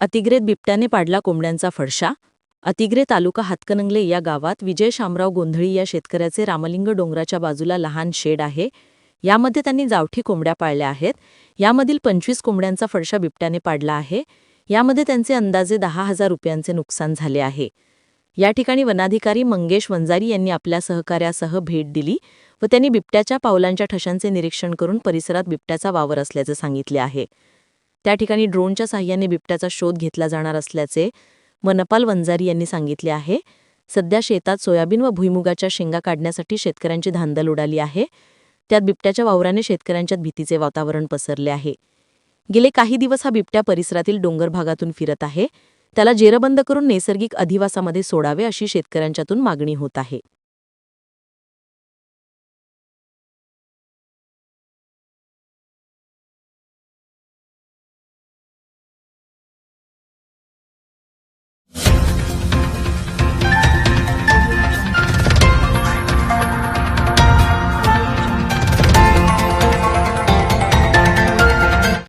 अतिग्रेत बिबट्याने पाडला कोंबड्यांचा फडशा. अतिग्रे तालुका हातकणंगले या गावात विजय शामराव गोंधळी या शेतकऱ्याचे रामलिंग डोंगराच्या बाजूला लहान शेड आहे. यामध्ये त्यांनी जावठी कोंबड्या पाळल्या आहेत. यामधील पंचवीस कोंबड्यांचा फडशा बिबट्याने पाडला आहे. यामध्ये त्यांचे अंदाजे दहा हजार रुपयांचे नुकसान झाले आहे. या ठिकाणी वनाधिकारी मंगेश वंजारी यांनी आपल्या सहकार्यासह भेट दिली व त्यांनी बिबट्याच्या पावलांच्या ठशांचे निरीक्षण करून परिसरात बिबट्याचा वावर असल्याचे सांगितले आहे. त्या ठिकाणी ड्रोनच्या साह्याने बिबट्याचा शोध घेतला जाणार असल्याचे मनपाल वंजारी यांनी सांगितले आहे. सध्या शेतात सोयाबीन व भुईमुगाच्या शेंगा काढण्यासाठी शेतकऱ्यांची धांदल उडाली आहे. त्यात बिबट्याच्या वावराने शेतकऱ्यांच्यात भीतीचे वातावरण पसरले आहे. गेले काही दिवस हा बिबट्या परिसरातील डोंगर भागातून फिरत आहे. त्याला जेरबंद करून नैसर्गिक अधिवासामध्ये सोडावे अशी शेतकऱ्यांच्यातून मागणी होत आहे.